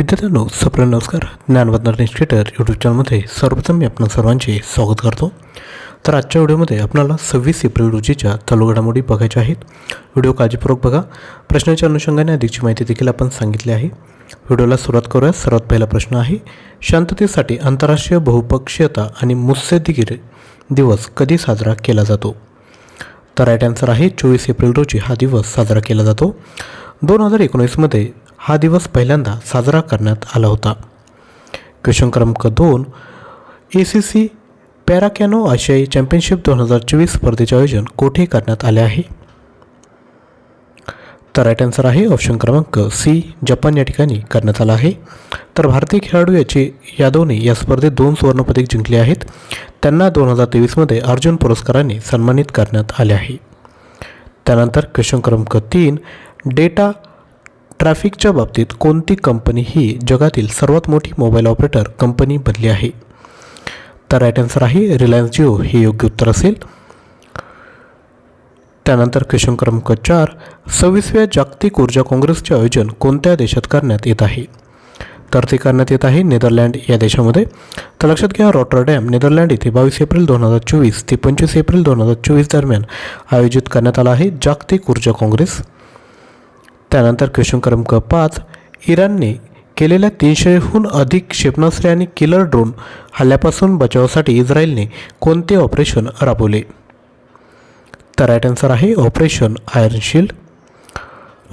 विद्यार्थ्यांनो सप्र नमस्कार. ज्ञानवंदना इन्स्टिट्यूटर यूट्यूब चॅनलमध्ये सर्वप्रथम मी आपण सर्वांचे स्वागत करतो. तर आजच्या व्हिडिओमध्ये आपल्याला सव्वीस एप्रिल रोजीच्या चालू घडामोडी बघायच्या आहेत. व्हिडिओ काळजीपूर्वक बघा. प्रश्नाच्या अनुषंगाने अधिकची माहिती देखील आपण सांगितली आहे. व्हिडिओला सुरुवात करूया. सर्वात पहिला प्रश्न आहे शांततेसाठी आंतरराष्ट्रीय बहुपक्षीयता आणि मुत्स्यदिगिर दिवस कधी साजरा केला जातो? तर राईट आन्सर आहे चोवीस एप्रिल रोजी हा दिवस साजरा केला जातो. दोन हजार एकोणीसमध्ये हा दिवस पहिल्यांदा साजरा करण्यात आला होता. क्वेश्चन क्रमांक दोन ए सी सी पॅराकॅनो आशियाई चॅम्पियनशिप दोन हजार चोवीस स्पर्धेचे आयोजन कोठे करण्यात आले आहे? तर राईट आन्सर आहे ऑप्शन क्रमांक सी जपान या ठिकाणी करण्यात आला आहे. तर भारतीय खेळाडू याचे यादवने या स्पर्धेत दोन सुवर्णपदक जिंकले आहेत. त्यांना दोन हजार तेवीसमध्ये अर्जुन पुरस्काराने सन्मानित करण्यात आले आहे. त्यानंतर क्वेश्चन क्रमांक तीन डेटा ट्रॅफिकच्या बाबतीत कोणती कंपनी ही जगातील सर्वात मोठी मोबाईल ऑपरेटर कंपनी बनली आहे? तर राईट आन्सर आहे रिलायन्स जिओ हे योग्य उत्तर असेल. त्यानंतर क्वेश्चन क्रमांक चार. सव्वीसव्या जागतिक ऊर्जा काँग्रेसचे आयोजन कोणत्या देशात करण्यात येत आहे? तर ते करण्यात येत आहे नेदरलँड या देशामध्ये. तर लक्षात घ्या रॉटरडॅम नेदरलँड येथे बावीस एप्रिल दोन हजार चोवीस ते पंचवीस एप्रिल दोन हजार चोवीस दरम्यान आयोजित करण्यात आला आहे जागतिक ऊर्जा काँग्रेस. त्यानंतर क्वेश्चन क्रमांक पाच इराणने केलेल्या तीनशेहून अधिक क्षेपणास्त्रे आणि किलर ड्रोन हल्ल्यापासून बचावासाठी इस्रायलने कोणते ऑपरेशन राबवले? तर राईट आन्सर आहे ऑपरेशन आयर्न शिल्ड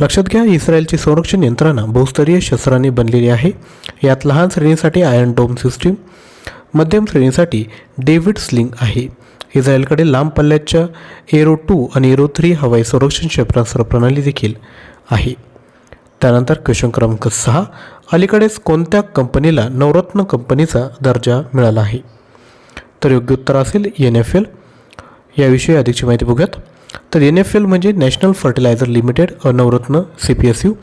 लक्षात घ्या इस्रायलची संरक्षण यंत्रणा बहुस्तरीय शस्त्रांनी बनलेली आहे. यात लहान श्रेणीसाठी आयर्न डोम सिस्टीम मध्यम श्रेणीसाठी डेव्हिड स्लिंग आहे. इस्रायलकडे लांब पल्ल्याच्या एरो टू आणि एरो थ्री हवाई संरक्षण क्षेपणास्त्र प्रणाली देखील आहे. त्यानंतर क्वेश्चन क्रमांक सहा अलीकडेच कोणत्या कंपनीला नवरत्न कंपनीचा दर्जा मिळाला आहे? तर योग्य उत्तर असेल एन एफ एल याविषयी अधिकची माहिती बघूयात. तर एन एफ एल म्हणजे national fertilizer limited a Navratna C P S U.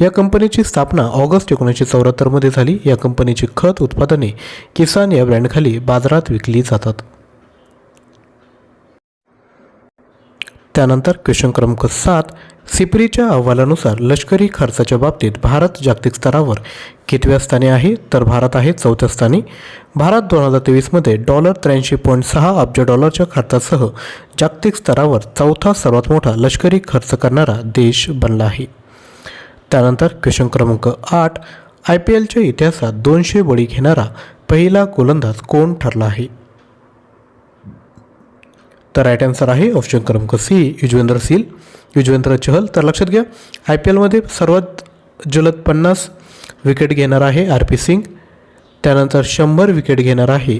या कंपनीची स्थापना ऑगस्ट एकोणीसशे चौऱ्याहत्तरमध्ये झाली. या कंपनीची खत उत्पादने किसान या ब्रँडखाली बाजारात विकली जातात. त्यानंतर क्वेश्चन क्रमांक सात सिपरीच्या अहवालानुसार लष्करी खर्चाच्या बाबतीत भारत जागतिक स्तरावर कितव्या स्थानी आहे? तर भारत आहे चौथ्या स्थानी. भारत दोन हजार तेवीसमध्ये डॉलर त्र्याऐंशी पॉईंट सहा अब्ज डॉलरच्या खर्चासह जागतिक स्तरावर चौथा सर्वात मोठा लष्करी खर्च करणारा देश बनला आहे. त्यानंतर क्वेश्चन क्रमांक आठ आय पी एलच्या इतिहासात दोनशे बळी घेणारा पहिला गोलंदाज कोण ठरला आहे? तर राईट आन्सर आहे ऑप्शन क्रमांक सी युजवेंद्र सील. युजवेंद्र चहल तर लक्षात घ्या आय पी एलमध्ये सर्वात जलद पन्नास विकेट घेणार आहे आर पी सिंग. त्यानंतर शंभर विकेट घेणार आहे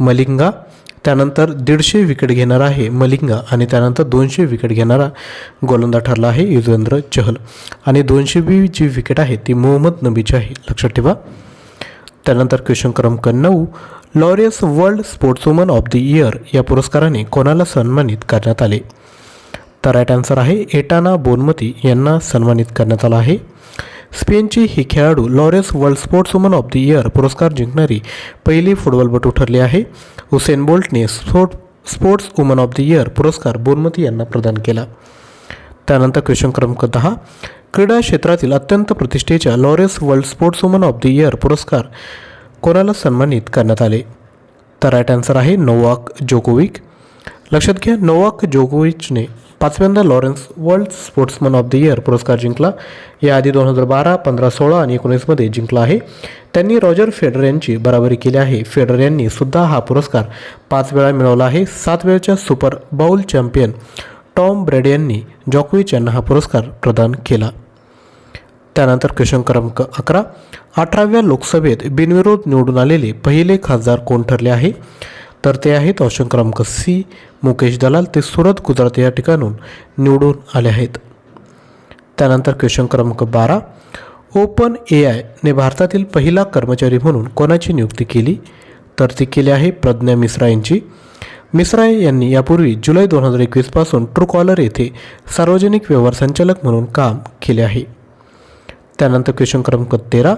मलिंगा. त्यानंतर दीडशे विकेट घेणार आहे मलिंगा आणि त्यानंतर दोनशे विकेट घेणारा गोलंदा ठरला आहे युजवेंद्र चहल. आणि दोनशे बी जी विकेट आहे ती मोहम्मद नबीची आहे. लक्षात ठेवा. त्यानंतर क्वेश्चन क्रमांक नऊ Laureus world sportswoman of the year या पुरस्काराने कोणाला सन्मानित करण्यात आले? तर राईट आन्सर आहे एटाना बोनमती यांना सन्मानित करण्यात आला आहे. स्पेनची ही खेळाडू Laureus world sports woman of the year पुरस्कार जिंकणारी पहिली फुटबॉलपटू ठरली आहे. हुसेन बोल्टने sport sports woman of the year पुरस्कार बोनमती यांना प्रदान केला. त्यानंतर क्वेश्चन क्रमांक दहा. क्रीडा क्षेत्रातील अत्यंत प्रतिष्ठेच्या Laureus world sports woman of the year पुरस्कार कोणाला सन्मानित करण्यात आले? तर राईट आन्सर आहे नोवाक जोकोविक. लक्षात घ्या नोवाक जोकोविचने पाचव्यांदा Laureus world sportsman of the year पुरस्कार जिंकला. याआधी दोन हजार बारा पंधरा सोळा आणि एकोणीसमध्ये जिंकला आहे. त्यांनी रॉजर फेडर यांची बराबरी केली आहे. फेडर यांनी सुद्धा हा पुरस्कार पाच वेळा मिळवला आहे. सात वेळच्या Super Bowl champion Tom Brady यांनी जॉकविच यांना हा पुरस्कार प्रदान केला. त्यानंतर क्वेश्चन क्रमांक अकरा. अठराव्या लोकसभेत बिनविरोध निवडून आलेले पहिले खासदार कोण ठरले आहे? तर ते आहेत ऑप्शन क्रमांक सी मुकेश दलाल. ते सुरत गुजरात या ठिकाणून निवडून आले आहेत. त्यानंतर क्वेश्चन क्रमांक बारा. ओपन ए आयने भारतातील पहिला कर्मचारी म्हणून कोणाची नियुक्ती केली? तर ती केली आहे प्रज्ञा मिश्रा यांची. मिश्रा यांनी यापूर्वी जुलै दोन हजार एकवीसपासून ट्रूकॉलर येथे सार्वजनिक व्यवहार संचालक म्हणून काम केले आहे. त्यानंतर क्वेश्चन क्रमांक तेरा.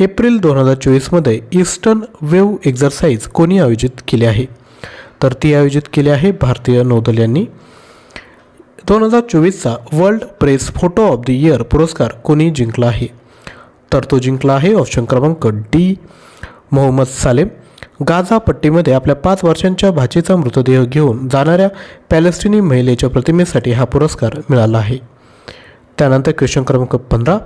एप्रिल दोन हजार चोवीसमध्ये ईस्टर्न वेव्ह एक्झरसाईज कोणी आयोजित केली आहे? तर ती आयोजित केली आहे भारतीय नौदल यांनी. दोन हजार चोवीसचा world press photo of the year पुरस्कार कोणी जिंकला आहे? तर तो जिंकला आहे ऑप्शन क्रमांक डी मोहम्मद सालेम. गाझा पट्टीमध्ये आपल्या पाच वर्षांच्या भाचीचा मृतदेह घेऊन जाणाऱ्या पॅलेस्टिनी महिलेच्या प्रतिमेसाठी हा पुरस्कार मिळाला आहे. त्यानंतर क्वेश्चन क्रमांक पंधरा.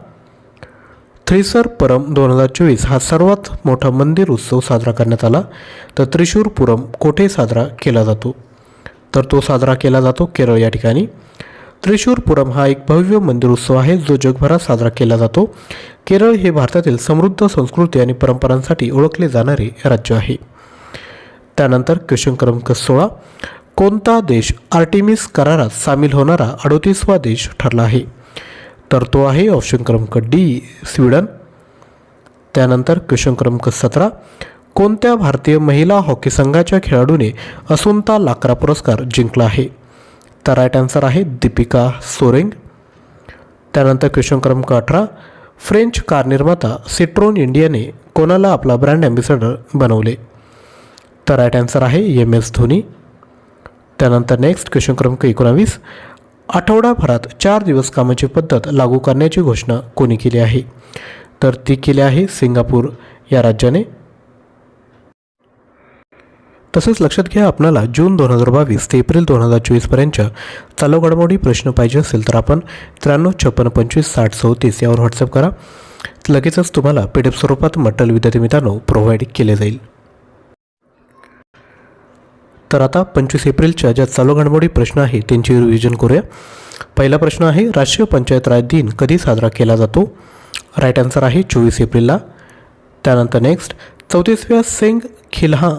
थ्रिसर परम दोन हजार चोवीस हा सर्वात मोठा मंदिर उत्सव साजरा करण्यात आला. तर त्रिशूर पुरम कोठे साजरा केला जातो? तर तो साजरा केला जातो केरळ या ठिकाणी. त्रिशूर पुरम हा एक भव्य मंदिर उत्सव आहे जो जगभरात साजरा केला जातो. केरळ हे भारतातील समृद्ध संस्कृती आणि परंपरांसाठी ओळखले जाणारे राज्य आहे. त्यानंतर क्वेश्चन क्रमांक सोळा. कोणता देश आर्टिमिस करारात सामील होणारा अडोतीसवा देश ठरला आहे? तर तो आहे ऑप्शन क्रमांक डी स्वीडन त्यानंतर क्वेश्चन क्रमांक सतरा. कोणत्या भारतीय महिला हॉकी संघाच्या खेळाडूने असुंता लाकरा पुरस्कार जिंकला आहे? तर राईट आन्सर आहे दीपिका सोरेंग. त्यानंतर क्वेश्चन क्रमांक अठरा. फ्रेंच कार निर्माता सिट्रोन इंडियाने कोणाला आपला ब्रँड ॲम्बेसेडर बनवले? तर राईट आन्सर आहे एम एस धोनी. त्यानंतर नेक्स्ट क्वेश्चन क्रमांक एकोणावीस. आठवडाभरात चार दिवस कामाची पद्धत लागू करण्याची घोषणा कोणी केली आहे? तर ती केली आहे सिंगापूर या राज्याने. तसेच लक्षात घ्या आपल्याला जून दोन हजार बावीस ते एप्रिल दोन हजार चोवीसपर्यंतच्या चालू घडामोडी प्रश्न पाहिजे असेल तर आपण त्र्याण्णव छप्पन्न पंचवीस साठ चौतीस यावर व्हॉट्सअप करा. लगेचच तुम्हाला पी डी एफ स्वरूपात मटल विद्यार्थी मित्रांनो प्रोव्हाइड केले जाईल. तर आता पंचवीस एप्रिलच्या ज्या चालू घडामोडी प्रश्न आहे त्यांची रिव्हिजन करूया. पहिला प्रश्न आहे राष्ट्रीय पंचायत राज दिन कधी साजरा केला जातो? राईट आन्सर आहे चोवीस एप्रिलला. त्यानंतर नेक्स्ट चौतीसव्या सेंग खिल्हा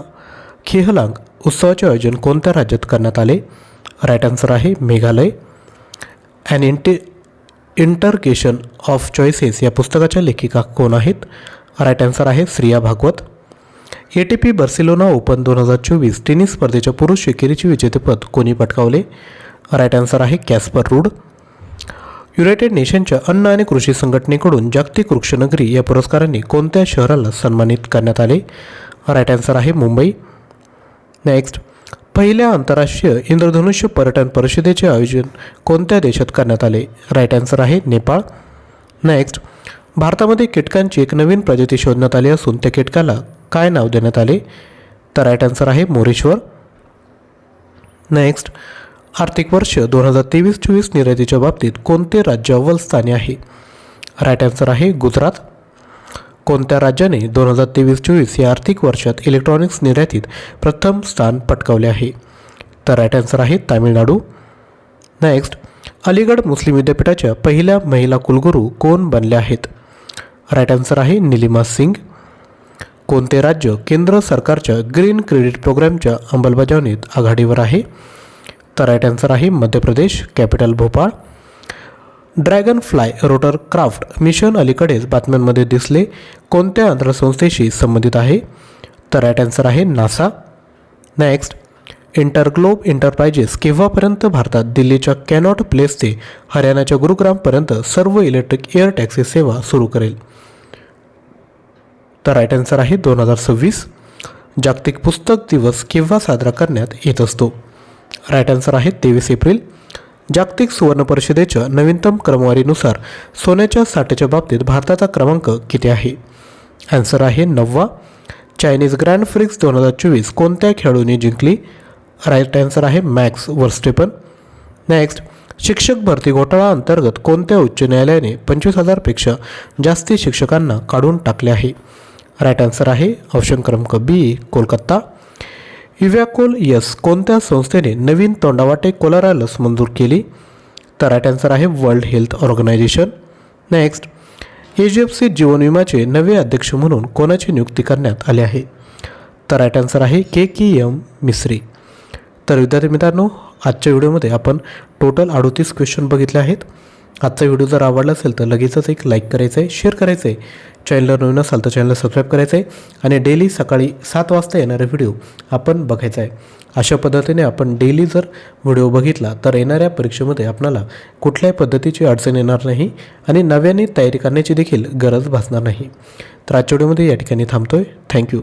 खिहलांग उत्सवाचे आयोजन कोणत्या राज्यात करण्यात आले? राईट आन्सर आहे मेघालय. अँड इंटे इंटरकेशन ऑफ चॉईसेस या पुस्तकाच्या लेखिका कोण आहेत? राईट आन्सर आहे Shriya Bhagwat. A T P Barcelona open दोन हजार चोवीस टेनिस स्पर्धेच्या पुरुष एकेरीचे विजेतेपद कोणी पटकावले? राईट आन्सर आहे कॅस्पर रूड. युनायटेड नेशनच्या अन्न आणि कृषी संघटनेकडून जागतिक वृक्षनगरी या पुरस्काराने कोणत्या शहराला सन्मानित करण्यात आले? राईट आन्सर आहे मुंबई. नेक्स्ट पहिल्या आंतरराष्ट्रीय इंद्रधनुष्य पर्यटन परिषदेचे आयोजन कोणत्या देशात करण्यात आले? राईट आन्सर आहे नेपाळ. नेक्स्ट भारतामध्ये कीटकांची एक नवीन प्रजाती शोधण्यात आली असून त्या कीटकाला काय नाव देण्यात आले? तर राईट आन्सर आहे मोरेश्वर. नेक्स्ट आर्थिक वर्ष दोन हजार तेवीस चोवीस निर्यातीच्या बाबतीत कोणते राज्य अव्वल स्थानी आहे? राईट आन्सर आहे गुजरात. कोणत्या राज्याने दोन हजार तेवीस चोवीस या आर्थिक वर्षात इलेक्ट्रॉनिक्स निर्यातीत प्रथम स्थान पटकावले आहे? तर राईट आन्सर आहे तामिळनाडू. नेक्स्ट अलीगड मुस्लिम विद्यापीठाच्या पहिल्या महिला कुलगुरू कोण बनल्या आहेत? राईट आन्सर आहे निलिमा सिंग. कोणते राज्य केंद्र सरकारच्या ग्रीन क्रेडिट प्रोग्रॅमच्या अंमलबजावणीत आघाडीवर आहे? तर राईट आन्सर आहे Madhya Pradesh capital Bhopal. Dragon fly rotor craft mission अलीकडेच बातम्यांमध्ये दिसले कोणत्या अंतरसंस्थेशी संबंधित आहे? तर राईट आन्सर आहे नासा. नेक्स्ट इंटरग्लोब एंटरप्राइजेस केव्हापर्यंत भारतात दिल्लीच्या कॅनॉट प्लेस ते हरियाणाच्या गुरुग्रामपर्यंत सर्व इलेक्ट्रिक एअर टॅक्सी सेवा सुरू करेल? तर राईट आन्सर आहे दोन हजार सव्वीस. जागतिक पुस्तक दिवस केव्हा साजरा करण्यात येत असतो? राईट आन्सर आहे तेवीस एप्रिल. जागतिक सुवर्ण परिषदेच्या नवीनतम क्रमवारीनुसार सोन्याच्या साठ्याच्या बाबतीत भारताचा क्रमांक किती आहे? आन्सर आहे नववा. चायनीज ग्रँड फ्रिक्स दोन हजार चोवीस कोणत्या खेळाडूने जिंकली? राईट आन्सर आहे मॅक्स वर्स्टेपन. नेक्स्ट शिक्षक भरती घोटाळा अंतर्गत कोणत्या उच्च न्यायालयाने पंचवीस हजारपेक्षा जास्ती शिक्षकांना काढून टाकले आहे? राईट आन्सर आहे ऑप्शन क्रमांक बी कोलकाता. युव्याकोल यस कोणत्या संस्थेने नवीन तोंडावाटे कोलारा लस मंजूर केली? तर राईट आन्सर आहे World Health Organization next H D F C जीवन विमाचे नवे अध्यक्ष म्हणून कोणाची नियुक्ती करण्यात आली आहे? तर राईट आन्सर आहे के की एम मिस्री. तर विद्यार्थी मित्रांनो आजच्या व्हिडिओमध्ये आपण टोटल अडोतीस क्वेश्चन बघितले आहेत. आजचा व्हिडिओ जर आवडला असेल तर लगेचच एक लाईक करायचं आहे शेअर करायचं आहे चॅनलवर नवीन असाल तर चॅनलला सबस्क्राईब करायचं आहे आणि डेली सकाळी सात वाजता येणारा व्हिडिओ आपण बघायचा आहे अशा पद्धतीने आपण डेली जर व्हिडिओ बघितला तर येणाऱ्या परीक्षेमध्ये आपणाला कुठल्याही पद्धतीची अडचण येणार नाही आणि नव्याने तयारी करण्याची देखील गरज भासणार नाही. तर आजच्या व्हिडिओमध्ये या ठिकाणी थांबतो आहे थँक्यू